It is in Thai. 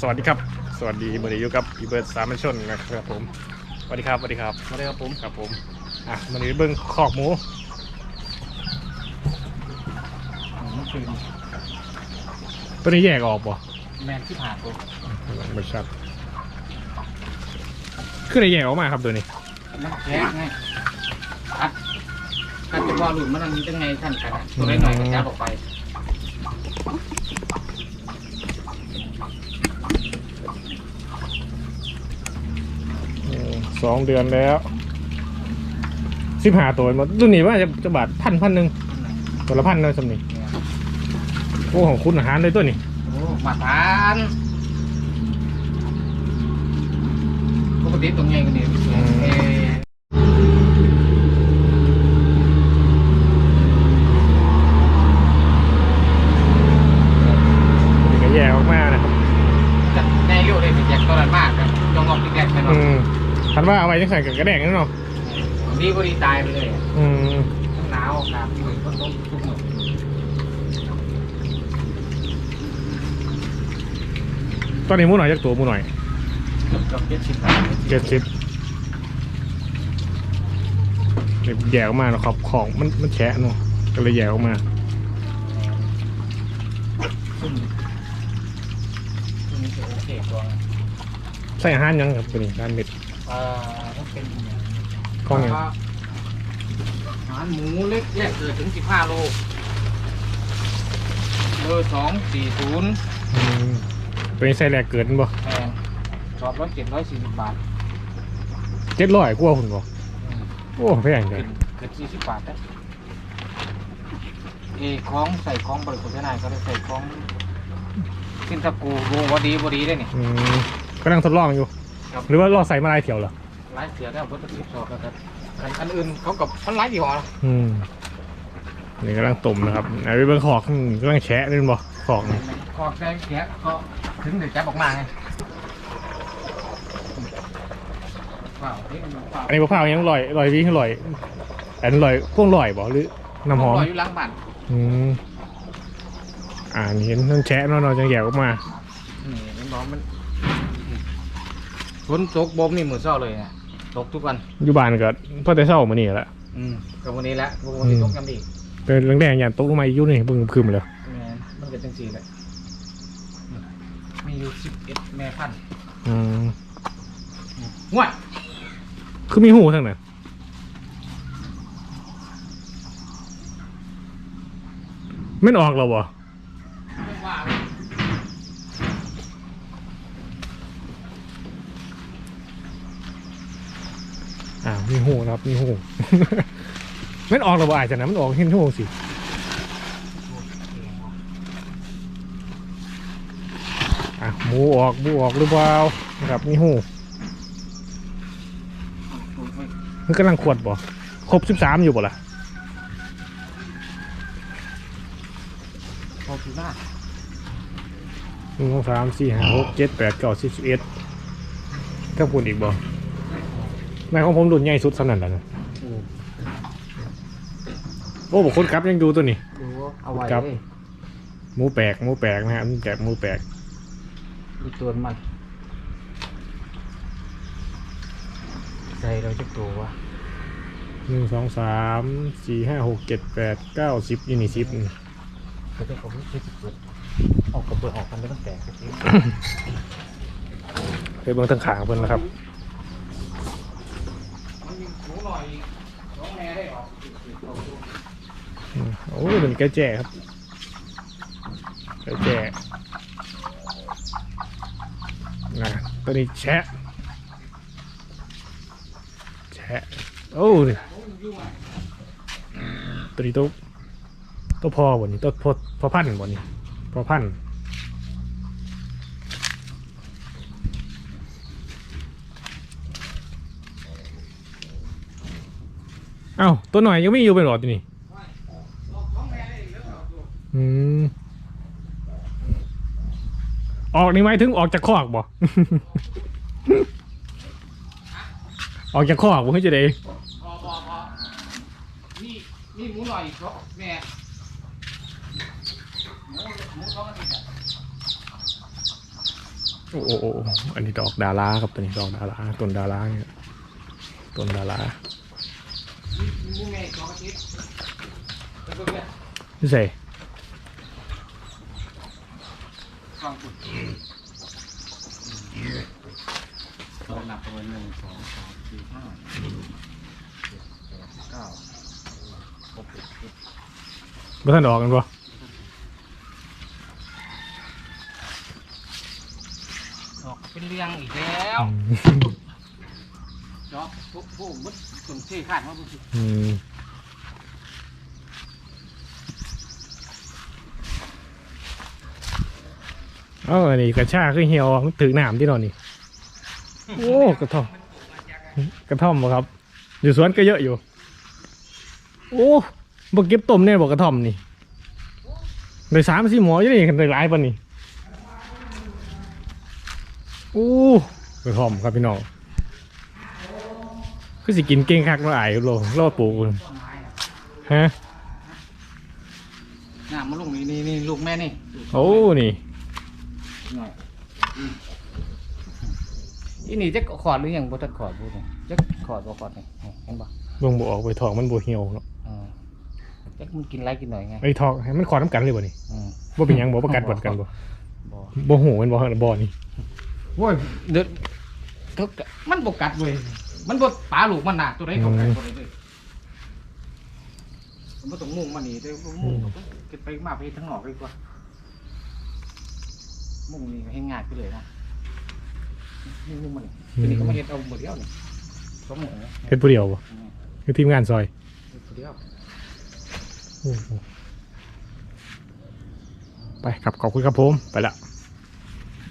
สวัสดีครับ สวัสดีมือนี้อยู่กับอีเบิร์ดสามัญชนนะครับผมสวัสดีครับสวัสดีครับสวัสดีครับผมครับผมอะมือนี้เบิ้งคอกหมูเมื่อคืนตัวนี้แยกออกบ่แมนที่ผ่านตัวไม่ชัดคือได้แยกออกมาครับตัวนี้มันแยกไงอัดอัดจะพอหลุดมันมันจะไงท่านกันอะตัวเล็กหน่อยก็จับออกไป อืม สองเดือนแล้วสิบห้าตัวหมดตัวนี้ว่าจะจะบาทพันพันหนึ่งตัวละพันเลยสำนี้โอ้ของคุณอาหารเลยตัวนี้โอ้มาทานปกติตรงไงกันเนี่ยเอ่อ ตัวนี้ก็แยกออกมานะครับ จะแน่เร็วเลยสิแจกตัวนั้นมากครับยองออกที่แรกไปเนาะ อืมคัน ว่าเอาไว้จังใส่กับกระแดงนั่นเนาะดีก็ดีตายไปเลยอะอืมทั้งหนาวหนาวที่มันก็ต้องทุกหมดตอนนี้หมูหน่อยจักตัวหมูหน่อยเกือบเกือบเจ็ดสิบเจ็ดสิบแยกออกมาเนาะครับของมันมันแฉะเนาะก็เลยแยกออกมาซึ่งซึ่งนี่จะโอเคตัวนะ ใส่อาหารยังครับตัวนี้อาหารเม็ดเอ่อต้องเป็นอย่างข้องยังอาหารหมูเล็กแยกเกิดถึง 15 โลเบอร์สองสี่ศูนย์อืมตัวนี้ใส่แรกเกิดบ่แพงสอบร้อยเจ็ดร้อยสี่สิบบาทเจ็ดร้อยกว่าคุณบ่อืมโอ้แพงจัเกิงนเกินสี่สิบบาทได้เอคล้องใส่คล้องบริโภคนายก็ได้ใส่คล้องขึ้นตะกูโบวดีบดีได้นี่อืม กำลังทดลองอยู่ ครับ หรือว่ารอใส่มาลายเถียวเหรอไล่เสือได้เบดทดสอบแล้วครับอันอันอื่นเขากับมันไล่ยี่ห้อนะอืมนี่กำลังต้มนะครับไอ้เบิ่งขอกอืมกำลังแฉะนี่บ่ขอกนี่คอแกเสียก็ถึงเดี๋ยวจับออกมาไงว้าวนี่มันว้าวอันนี้มะพร้าวยังลอยลอยวิให้ลอยอันนลอยพวกลอยบ่หรือน้ำหอม ลอยอยู่หล้างบ้านอืมอ่านี่เห็นมันแฉะเนาะเนาะจังแยกออกมา นี่มันบอกมัน ฝนตกบ่มนี่มือเศร้าเลยนะตกทุกวัน อยู่บ้านก็พอแต่เช้ามื้อนี้แหละ อืมกับวันนี้แหละวันนี้ตกยังดีเป็นแดงๆอย่างตกลงมาอีกอยู่นี่เบิ่งคืมเลยแม่นมันเป็นจังสี่เลยอืมมีอยู่สิบเอ็ดแม่พันธุ์อืมง่วยคือมีหูทั้งนั้นไม่นออกหรอบ่ ไม่ว่าเลย อ่ามีหูนะครับมีหูไม่นออกหรอบ่อาจจะนะมันออกเห็นหูสิอะหมูออกหมูออกหรือเปล่านะครับมีหูมันกำลังขวดบ่ครบสิบสามอยู่บ่ล่ะพอคือหน้าหนึ่งสองสามสี่ห้าหกเจ็ดแปดเก้าสิบสิบเอ็ดก็พูดอีกบ่ แม่ของผมรุ่นใหญ่สุดสนั่นแหละนะโอ้โอ้บอกคนครับยังดูตัวนี้ ดูว่าเอาไว้ครับ เลยหมูแปลกหมูแปลกนะฮะหมูแปลกหมูแปลกดูตัวมันใส่เราจะตัววะหนึ่งสองสามสี่ห้าหกเจ็ดแปดเก้าสิบยี่นี่สิบเขาจะเขาไม่ใช่เปิดออกกับเปิดออกกันไม่ต้องแตกสักทีไปเบิ่งทางขางเพิ่นนะครับ มันมีหมูหน่อยน้องแม่ได้ออก อืม โอ้ยเป็นแกแจครับแกแจนะตัวนี้แชะ แชะ โอ้ยตัวนี้ตัวตัวพอบนนี้ตัวพอพอพันบนนี้พอพัน เอ้าตัวหน่อยยังไม่อยู่เป็นหรอตัวนี้อืมออกนี่หมายถึงออกจากคอกบ่ ออกจากคอกบ่ให้จะได้พอพอพอนี่นี่หมูหน่อยเขาแม่หมูหมูเขามันติดอะโอ้โอ้โอ้อันนี้ดอกดาราครับตัวนี้ดอกดาราต้นดาราเนี่ยต้นดารา มูเมย์สองอาทิตย์แล้วก็เนี่ยพี่เสกองขุดเรานับตัวหนึ่งสองสามสี่ห้าเจ็ดแปดเก้าหกเจ็ดบ่ท่านออกกันปะดอกเป็นเรียงอีกแล้ว ดอกปุ๊บปุ๊บมุดส่งที่คาดมาปุ๊บอืมเอ้าอันนี้กระชากคือเหี่ยวมันถือหนามที่นอนนี่ โอ้กระท่อม กระท่อมบ่ครับ อยู่สวนก็เยอะอยู่ โอ้บ่เก็บต้มแน่บอกกระท่อมนี่ได้สามสี่หมออยู่นี่กันได้หลายปานนี่โอ้กระท่อมครับพี่น้อง คือสิกินเก่งคักเนาะอ้ายโลโลปลูกต้นไม้อะฮะน้ำมันลงนี่นี่นี่ลูกแม่นี่โอ้นี่หน่อยอืมอีนี่จะขอดหรือยังบ่ทันขอดบ่เนี่ยจะขอดบ่ขอดนี่เห็นบ่เบิ่งบ่ออกไปทองมันบ่เหี่ยวเนาะอืมจะมันกินไรกินหน่อยไงไอ้ทองให้มันขอน้ำกันเลยบ่นี่อืมบ่เป็นหยังบ่ประกันบ่กันบ่บ่บ่หูมันบ่เฮาบ่นี่โว้ยเดี๋ยวเขากะมันบกัดเว้ย มันบปลาลูกมันหนักตัวไหนเขาไก่ตัวไหนเลยมันบ่ต้องมุ่งมันนี่เดี๋ยวมุ่งเก็บไปมาไปทั้งนอกดีกว่ามุ่งนี่ให้ง่ายไปเลยนะนี่มุ่งมันนี่ตัวนี้ก็มาเห็ดเอาหมดเดียวนี่สองหมูนะเฮ็ดผู้เดียวบ่อืมคือทีมงานซอยเฮ็ดตัวเดียว โอ้โหไปครับขอบคุณครับผม ไปละ